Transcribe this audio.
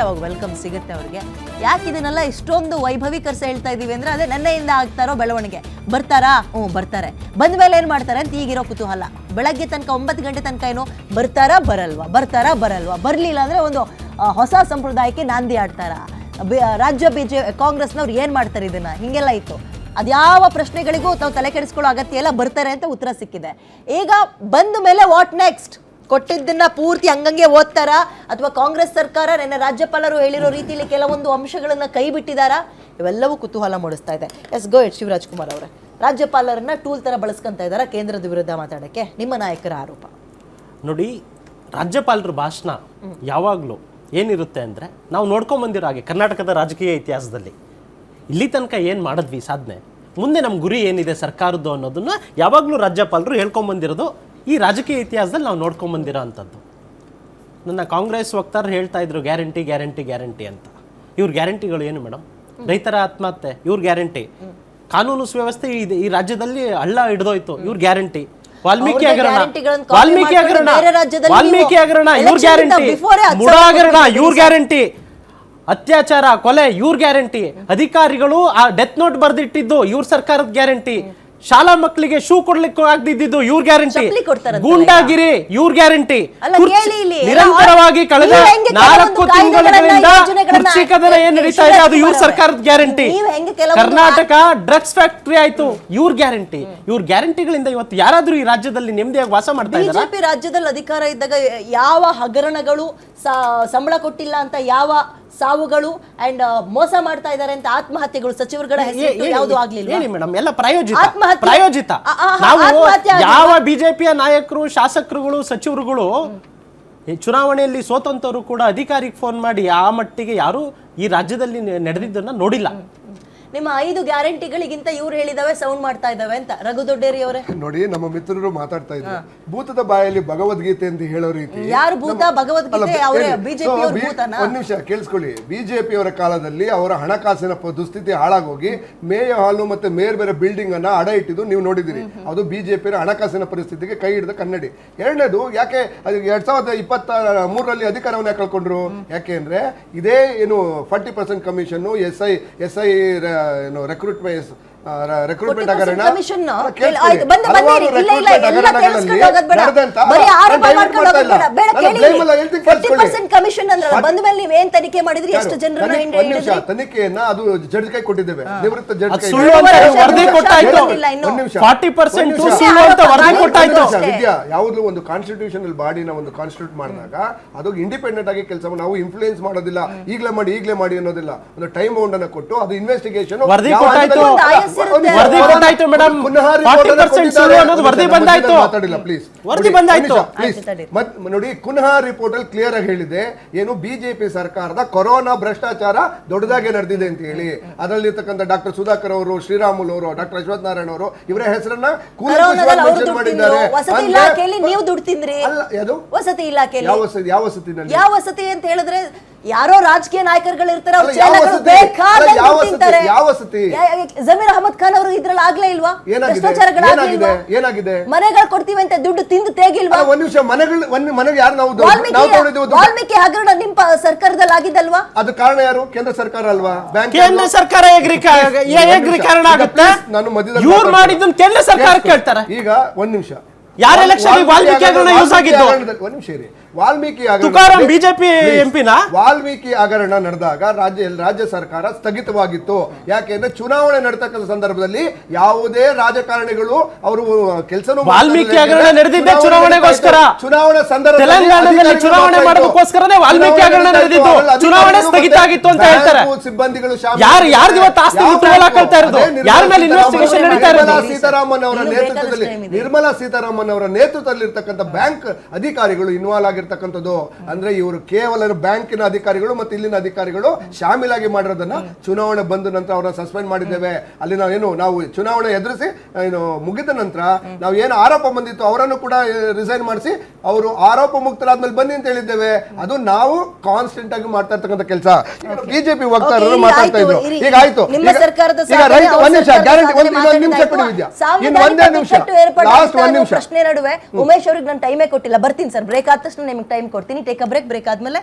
ಅವಾಗ ವೆಲ್ಕಮ್ ಸಿಗುತ್ತೆ ಅವ್ರಿಗೆ. ಯಾಕೆ ಇದನ್ನೆಲ್ಲ ಇಷ್ಟೊಂದು ವೈಭವೀಕರಿಸಿ ಹೇಳ್ತಾ ಇದೀವಿ ಅಂದ್ರೆ ಅದೇ ನೆನ್ನೆಯಿಂದ ಆಗ್ತಾರೋ ಬೆಳವಣಿಗೆ. ಬರ್ತಾರಾ? ಹ್ಞೂ, ಬರ್ತಾರೆ. ಬಂದ ಮೇಲೆ ಏನು ಮಾಡ್ತಾರೆ ಅಂತ ಈಗಿರೋ ಕುತೂಹಲ. ಬೆಳಗ್ಗೆ ತನಕ ಒಂಬತ್ತು ಗಂಟೆ ತನಕ ಏನು? ಬರ್ತಾರಾ, ಬರಲ್ವಾ? ಬರ್ತಾರಾ, ಬರಲ್ವಾ? ಬರಲಿಲ್ಲ ಅಂದರೆ ಒಂದು ಹೊಸ ಸಂಪ್ರದಾಯಕ್ಕೆ ನಾಂದಿ ಆಡ್ತಾರಾ? ಬಿ- ರಾಜ್ಯ ಕಾಂಗ್ರೆಸ್ ಕಾಂಗ್ರೆಸ್ನವ್ರು ಏನು ಮಾಡ್ತಾರೆ ಇದನ್ನ? ಹಿಂಗೆಲ್ಲ ಇತ್ತು. ಅದ್ಯಾವ ಪ್ರಶ್ನೆಗಳಿಗೂ ತಾವು ತಲೆ ಕೆಡಿಸ್ಕೊಳ್ಳೋ ಅಗತ್ಯ ಎಲ್ಲ ಬರ್ತಾರೆ ಅಂತ ಉತ್ತರ ಸಿಕ್ಕಿದೆ. ಈಗ ಬಂದ ಮೇಲೆ ವಾಟ್ ನೆಕ್ಸ್ಟ್ ಕೊಟ್ಟಿದ್ದನ್ನ ಪೂರ್ತಿ ಹಂಗಂಗೆ ಓದ್ತಾರಾ? ಅಥವಾ ಕಾಂಗ್ರೆಸ್ ಸರ್ಕಾರ ನಿನ್ನೆ ರಾಜ್ಯಪಾಲರು ಹೇಳಿರೋ ರೀತಿಯಲ್ಲಿ ಕೆಲವೊಂದು ಅಂಶಗಳನ್ನ ಕೈ ಬಿಟ್ಟಿದಾರ ಇವೆಲ್ಲವೂ ಕುತೂಹಲ ಮೂಡಿಸ್ತಾ ಇದೆ. ಎಸ್, ಗೋ ಎಚ್ ಶಿವರಾಜ್ ಕುಮಾರ್ ಅವರೇ. ರಾಜ್ಯಪಾಲರನ್ನ ಟೂಲ್ ತರ ಬಳಸ್ಕೊಂತ ಇದ್ದಾರೆ ಕೇಂದ್ರದ ವಿರುದ್ಧ ಮಾತಾಡಕ್ಕೆ? ನಿಮ್ಮ ನಾಯಕರ ಆರೋಪ. ನೋಡಿ, ರಾಜ್ಯಪಾಲರ ಭಾಷಣ ಯಾವಾಗಲೂ ಏನಿರುತ್ತೆ ಅಂದರೆ, ನಾವು ನೋಡ್ಕೊಂಬಂದಿರೋ ಹಾಗೆ ಕರ್ನಾಟಕದ ರಾಜಕೀಯ ಇತಿಹಾಸದಲ್ಲಿ. ಇಲ್ಲಿ ತನಕ ಏನು ಮಾಡಿದ್ವಿ ಸಾಧನೆ? ಮುಂದೆ ನಮ್ಮ ಗುರಿ ಏನಿದೆ ಸರ್ಕಾರದ್ದು ಅನ್ನೋದನ್ನು ಯಾವಾಗಲೂ ರಾಜ್ಯಪಾಲರು ಹೇಳ್ಕೊಂಬಂದಿರೋದು ಈ ರಾಜಕೀಯ ಇತಿಹಾಸದಲ್ಲಿ ನಾವು ನೋಡ್ಕೊಂಬಂದಿರೋ ಅಂಥದ್ದು. ನನ್ನ ಕಾಂಗ್ರೆಸ್ ವಕ್ತಾರರು ಹೇಳ್ತಾ ಇದ್ರು ಗ್ಯಾರಂಟಿ ಗ್ಯಾರಂಟಿ ಗ್ಯಾರಂಟಿ ಅಂತ. ಇವ್ರ ಗ್ಯಾರಂಟಿಗಳು ಏನು ಮೇಡಮ್ ರೈತರ ಆತ್ಮಹತ್ಯೆ ಇವ್ರ ಗ್ಯಾರಂಟಿ. ಕಾನೂನು ಸುವ್ಯವಸ್ಥೆ ಇದೆ ಈ ರಾಜ್ಯದಲ್ಲಿ ಹಳ್ಳ ಹಿಡ್ದೋಯ್ತು ಇವ್ರ ಗ್ಯಾರಂಟಿ. ವಾಲ್ಮೀಕಿ ಹಗರಣ ವಾಲ್ಮೀಕಿ ಹಗರಣ ವಾಲ್ಮೀಕಿ ಹಗರಣ ಇವ್ರ ಗ್ಯಾರಂಟಿ. ಹಗರಣ ಇವ್ರ ಗ್ಯಾರಂಟಿ. ಅತ್ಯಾಚಾರ ಕೊಲೆ ಇವ್ರ ಗ್ಯಾರಂಟಿ. ಅಧಿಕಾರಿಗಳು ಆ ಡೆತ್ ನೋಟ್ ಬರ್ದಿಟ್ಟಿದ್ದು ಇವ್ರ ಸರ್ಕಾರದ ಗ್ಯಾರಂಟಿ. ಶಾಲಾ ಮಕ್ಕಳಿಗೆ ಶೂ ಕೊಡ್ಲಿಕ್ಕೆ ಆಗದಿದ್ದು ಇವ್ರ ಗ್ಯಾರಂಟಿ. ಚಪ್ಲಿ ಗೂಂಡಾಗಿರಿ ಇವ್ರ ಗ್ಯಾರಂಟಿ. ಅಲ್ಲ, ಕುರ್ಚಿ- ಕೇಳಿ ಇಲ್ಲಿ. ನಿರಂತರವಾಗಿ ಕಳೆದ ನೀವು ಹೆಂಗೆ ನಾಲ್ಕು ಕಾಯ್ದೆಗಳನ್ನ, ತಿಂಗಳಿಂದ ಯೋಜನೆಗಳನ್ನ ಕುರ್ಚಿ ಕದನ ಏನ್ ನಡೀತಾ ಇದೆ? ಅದು ಇವ್ರ ಸರ್ಕಾರದ ಗ್ಯಾರಂಟಿ. ನೀವು ಹೆಂಗೆ ಕೆಲವೊಂದು ಕರ್ನಾಟಕ ಡ್ರಗ್ಸ್ ಫ್ಯಾಕ್ಟರಿ ಆಯ್ತು. ಇವ್ರ ಗ್ಯಾರಂಟಿ. ಇವ್ರ ಗ್ಯಾರಂಟಿಗಳಿಂದ ಇವತ್ತು ಯಾರಾದ್ರೂ ಈ ರಾಜ್ಯದಲ್ಲಿ ನೆಮ್ಮದಿಯಾಗಿ ವಾಸ ಮಾಡ್ತಾ ಇದ್ದಾರೆ? ಬಿಜೆಪಿ ರಾಜ್ಯದಲ್ಲಿ ಅಧಿಕಾರ ಇದ್ದಾಗ ಯಾವ ಹಗರಣಗಳು ಸಾ- ಸಂಬಳ ಕೊಟ್ಟಿಲ್ಲ ಅಂತ ಯಾವ ಸಾವುಗಳು ಅಂಡ್ ಮೋಸ ಮಾಡ್ತಾ ಇದ್ದಾರೆ ಅಂತ ಆತ್ಮಹತ್ಯೆಗಳು ಸಚಿವರುಗಳ ಹೆಸರು ಯಾವುದು ಆಗ್ಲಿಲ್ಲ ಹೇಳಿ ಮೇಡಮ್ ಎಲ್ಲ ಪ್ರಾಯೋಜಿತ ಪ್ರಾಯೋಜಿತ. ನಾವು ಯಾವ ಬಿಜೆಪಿಯ ನಾಯಕರು ಶಾಸಕರುಗಳು ಸಚಿವರುಗಳು ಚುನಾವಣೆಯಲ್ಲಿ ಸೋತಂತವರು ಕೂಡ ಅಧಿಕಾರಿಗೆ ಫೋನ್ ಮಾಡಿ ಆ ಮಟ್ಟಿಗೆ ಯಾರು ಈ ರಾಜ್ಯದಲ್ಲಿ ನಡೆದಿದ್ದನ್ನ ನೋಡಿಲ್ಲ. ನಿಮ್ಮ ಐದು ಗ್ಯಾರಂಟಿಗಳಿಗಿಂತ ಇವ್ರು ಹೇಳಿದಾವೆ ಸೌಂಡ್ ಮಾಡ್ತಾ ಇದಾವೆ ಅಂತ. ರಘು ದೊಡ್ಡೇರಿ ಅವರೇ. ನೋಡಿ ನಮ್ಮ ಮಿತ್ರರು ಮಾತಾಡ್ತಾ ಇದ್ರು. ಭೂತದ ಬಾಯಲ್ಲಿ ಭಗವದ್ಗೀತೆ ಅಂತ ಹೇಳೋ ರೀತಿ ಯಾರು ಭೂತ ಭಗವದ್ಗೀತೆ ಅವರೇ ಬಿಜೆಪಿ ಒಂದ್ ನಿಮಿಷ ಕೇಳಿಸ್ಕೊಳ್ಳಿ. ಬಿಜೆಪಿ ಅವರ ಕಾಲದಲ್ಲಿ ಅವರ ಹಣಕಾಸಿನ ದುಸ್ಥಿತಿ ಹಾಳಾಗೋಗಿ ಮೇಯ ಹಾಲು ಮತ್ತೆ ಮೇರ್ ಬೇರೆ ಬಿಲ್ಡಿಂಗ್ ಅನ್ನ ಅಡ ಇಟ್ಟಿದ್ದು ನೀವು ನೋಡಿದಿರಿ ಅದು ಬಿಜೆಪಿ ಹಣಕಾಸಿನ ಪರಿಸ್ಥಿತಿಗೆ ಕೈ ಹಿಡಿದ ಕನ್ನಡಿ. ಎರಡನೇದು ಯಾಕೆ ಎರಡ್ ಸಾವಿರದ ಇಪ್ಪತ್ತ ಮೂರರಲ್ಲಿ ಅಧಿಕಾರವನ್ನ ಕಳ್ಕೊಂಡ್ರು? ಯಾಕೆ ಅಂದ್ರೆ ಇದೇ ಏನು forty percent commission S I S I Uh, you know recruit is ಹಗರಣಗಳಲ್ಲಿ ಕೇಳಿಸ್ಕೊಂಡು ಹೋಗೋದ್ ಬೇಡ. ನಡೆದಂತ- ಬರೀ ನಾನು ಆರೋಪ ದಯವಿಟ್ಟು ಮಾಡ್ಕೊಂಡು ಮಾಡ್ತಾ ಹೋಗೋದ್ ಇಲ್ಲ. ಬೇಡ. ಬೇಡ, ನಾನು ಕೇಳಿ. blame ಅಲ್ಲ, ಹೇಳ್ತೀನಿ 40% commission ಅಂದ್ರಲ್ಲ, ಬಂದ ಮೇಲೆ ನೀವು ಏನ್ ತನಿಖೆ ಮಾಡಿದ್ರಿ ಎಷ್ಟು? ಜನರನ್ನ ತನಿಖೆಯನ್ನ ಅದು ಜಡ್ಜ್ ಕೈ ಕೊಟ್ಟಿದ್ದೇವೆ ನಿವೃತ್ತ ಜಡ್ಜ್ ಅದು ಕೈ ಸುಳ್ಳು ಅಂತ ವರದಿ ಕೊಟ್ಟಾಯ್ತು ಆಗಿಲ್ಲ ಇನ್ನು. ಒಂದ್ ನಿಮಿಷ. 40% ಒಂದ್ ನಿಮಿಷ. ಸುಳ್ಳು ಅಂತ ವರದಿ ಕೊಟ್ಟಾಯ್ತು ಅಷ್ಟೇ. ವಿದ್ಯಾ ಯಾವುದು ಒಂದು ಕಾನ್ಸ್ಟಿಟ್ಯೂಷನಲ್ ಬಾಡಿನ ಒಂದು ಕಾನ್ಸ್ಟಿಟ್ಯೂಟ್ ಮಾಡಿದಾಗ ಅದು ಇಂಡಿಪೆಂಡೆಂಟ್ ಆಗಿ ಕೆಲಸ ನಾವು ಇನ್ಫ್ಲೂಯೆನ್ಸ್ ಮಾಡೋದಿಲ್ಲ ಈಗಲೇ ಮಾಡಿ ಈಗಲೇ ಮಾಡಿ ಅನ್ನೋದಿಲ್ಲ ಒಂದು ಟೈಮ್ ಬೌಂಡ್ ಅನ್ನ ಕೊಟ್ಟು ಅದು ಇನ್ವೆಸ್ಟಿಗೇಷನ್ ವರದಿ ಬಂದಾಯ್ತು ಮೇಡಮ್. 40% ಸುಳ್ಳು ಅನ್ನೋದು ವರದಿ ಬಂದಾಯ್ತು. ಮಾತಾಡಿಲ್ಲ ಪ್ಲೀಸ್ ವರದಿ ಬಂದಾಯ್ತು. ಮತ್ ನೋಡಿ ಕುನಃ ರಿಪೋರ್ಟ್ ಅಲ್ಲಿ ಕ್ಲಿಯರ್ ಆಗಿ ಹೇಳಿದೆ. ಏನು ಬಿಜೆಪಿ ಸರ್ಕಾರದ ಕೊರೋನಾ ಭ್ರಷ್ಟಾಚಾರ ದೊಡ್ಡದಾಗಿ ನಡೆದಿದೆ ಅಂತ ಹೇಳಿ. ಅದರಲ್ಲಿರ್ತಕ್ಕಂಥ ಡಾಕ್ಟರ್ ಸುಧಾಕರ್ ಅವರು ಶ್ರೀರಾಮುಲು ಅವರು ಡಾಕ್ಟರ್ ಅಶ್ವಥ್ ನಾರಾಯಣ ಅವರು ಇವರ ಹೆಸರನ್ನ ಮೆನ್ಷನ್ ಮಾಡಿದ್ದಾರೆ. ವಸತಿ ಇಲಾಖೆಯಲ್ಲಿ ನೀವು ದುಡ್ಡು ತಿಂದ್ರಿ. ಯಾವ ವಸತಿ ಯಾವ ವಸತಿ ಅಂತ ಹೇಳಿದ್ರೆ ಯಾರೋ ರಾಜಕೀಯ ನಾಯಕರುಗಳು ಇರ್ತಾರೆ ಜಮೀರ್ ಅಹಮದ್ ಖಾನ್ ಅವರು ಇದ್ರಲ್ಲಿ ಆಗ್ಲೇ ಇಲ್ವಾ? ಏನಾಗಿದೆ? ಮನೆಗಳು ಕೊಡ್ತೀವಿ ಅಂತ ದುಡ್ಡು ತಿಂದು ತೇಗಿಲ್ವಾ? ಒಂದ್ ನಿಮಿಷ ಮನೆಗಳು ಒಂದ್ ಮನೆಗೆ ಯಾರು ನಾವು ವಾಲ್ಮೀಕಿ ಹಗರಣ ನಿಮ್ಮ ಪ- ಸರ್ಕಾರದಲ್ಲಿ ಆಗಿದ್ದಲ್ವಾ? ಅದು ಕಾರಣ ಯಾರು? ಕೇಂದ್ರ ಸರ್ಕಾರ ಅಲ್ವಾ? ಬ್ಯಾಂಕ್ ಕೇಂದ್ರ ಸರ್ಕಾರ ಹೇಗ್ರಿ. ಕಾರಣ ಆಗುತ್ತೆ? ನಾನು ಮಧ್ಯದಲ್ಲಿ ಇವ್ರು ಮಾತಾಡ್ತೀನಿ. ಕೇಂದ್ರ ಸರ್ಕಾರ. ಕೇಳ್ತಾರೆ. ಈಗ ಒಂದ್ ನಿಮಿಷ. ಯಾರ ಎಲೆಕ್ಷನ್ ವಾಲ್ಮೀಕಿ ಹಗರಣ ಯೂಸ್ ಆಗಿದ್ದು? ಒಂದ್ ನಿಮಿಷ ಇರಿ. ವಾಲ್ಮೀಕಿ ಹಗರಣ- ತುಕಾರಾಂ ಬಿಜೆಪಿ. MP ವಾಲ್ಮೀಕಿ ಹಗರಣ ನಡೆದಾಗ ರಾಜ್ಯ ರಾಜ್ಯ ಸರ್ಕಾರ ಸ್ಥಗಿತವಾಗಿತ್ತು ಯಾಕೆಂದ್ರೆ ಚುನಾವಣೆ ನಡತಕ್ಕಂಥ ಸಂದರ್ಭದಲ್ಲಿ ಯಾವುದೇ ರಾಜಕಾರಣಿಗಳು ಅವರು ಕೆಲಸ ವಾಲ್ಮೀಕಿ ಹಗರಣ ನಡೆದಿದ್ದೆ ಚುನಾವಣೆಗೋಸ್ಕರ. ಚುನಾವಣೆ ಸಂದರ್ಭದಲ್ಲಿ ತೆಲಂಗಾಣದಲ್ಲಿ ಚುನಾವಣೆ ಮಾಡೋದಕ್ಕೋಸ್ಕರನೇ ವಾಲ್ಮೀಕಿ ಹಗರಣ ನಡೆದಿದ್ದು. ಚುನಾವಣೆ ಸ್ಥಗಿತ ಆಗಿತ್ತು ಅಂತ ಹೇಳ್ತಾರೆ. ಸಿಬ್ಬಂದಿಗಳು ಶಾಮೀಲು ಯಾರು- ಇವತ್ತು ಆಸ್ತಿ ಮುಟ್ಟುಗೋಲು ಹಾಕೊಳ್ತಾ ಇರೋದು? ಯಾರ ಮೇಲೆ ಇನ್ವೆಸ್ಟಿಗೇಷನ್ ನಡೀತಾ ಇರೋದು? ಸೀತಾರಾಮನ್ ಅವರ ನೇತೃತ್ವದಲ್ಲಿ ನಿರ್ಮಲಾ ಸೀತಾರಾಮನ್ ಅವರ ನೇತೃತ್ವದಲ್ಲಿ ಇರ್ತಕ್ಕಂಥ ಬ್ಯಾಂಕ್ ಅಧಿಕಾರಿಗಳು ಇನ್ವಾಲ್ವ್ ಆಗಿರ್ತಕ್ಕಂಥದ್ದು. ಅಂದ್ರೆ ಇವರು ಕೇವಲ ಬ್ಯಾಂಕಿನ ಅಧಿಕಾರಿಗಳು ಮತ್ತು ಇಲ್ಲಿನ ಅಧಿಕಾರಿಗಳು ಶಾಮೀಲಾಗಿ ಮಾಡಿರೋದನ್ನ ಚುನಾವಣೆ ಬಂದ ನಂತರ ಅವರನ್ನ ಸಸ್ಪೆಂಡ್ ಮಾಡಿದ್ದೇವೆ. ಅಲ್ಲಿ ನಾವು ಏನು ನಾವು ಚುನಾವಣೆ ಎದುರಿಸಿ ಏನು ಮುಗಿದ ನಂತರ ನಾವು ಏನು ಆರೋಪ ಬಂದಿತ್ತು ಅವರನ್ನು ಕೂಡ ರಿಸೈನ್ ಮಾಡಿಸಿ ಅವರು ಆರೋಪ ಮುಕ್ತರಾದ್ಮೇಲೆ ಬನ್ನಿ ಅಂತ ಹೇಳಿದ್ದೇವೆ. ಅದು ನಾವು ಕಾನ್ಸ್ಟೆಂಟ್ ಆಗಿ ಮಾಡ್ತಾ ಇರ್ತಕ್ಕಂಥ ಕೆಲಸ. ಬಿಜೆಪಿ ವಕ್ತಾರರು ಮಾತಾಡ್ತಾ ಇದ್ರು. ಈಗ ಆಯ್ತು. ಈಗ- ರೈತ ಒಂದ್ ನಿಮಿಷ ಗ್ಯಾರಂಟಿ ಒಂದ್ ನಿಮಿಷ ಕೊಡಿ ವಿದ್ಯಾ. ಇನ್ನು ಒಂದೇ ನಿಮಿಷ. ಲಾಸ್ಟ್ ಒಂದ್ ನಿಮಿಷ. ಪ್ರಶ್ನೆ ನಡುವೆ. ಉಮೇಶ್ ಅವ್ರಿಗೆ ನಾನು ಟೈಮೇ ಕೊಟ್ಟಿಲ್ಲ. ಬರ್ತೀನಿ ಸರ್. ಬ್ರೇಕ್ ಆದ ತಕ್ಷಣ ನಿಮಗೆ ಟೈಮ್ ಕೊಡ್ತೀನಿ. ಟೇಕ್ ಅ ಬ್ರೇಕ್ ಬ್ರೇಕ್ ಆದ್ಮೇಲೆ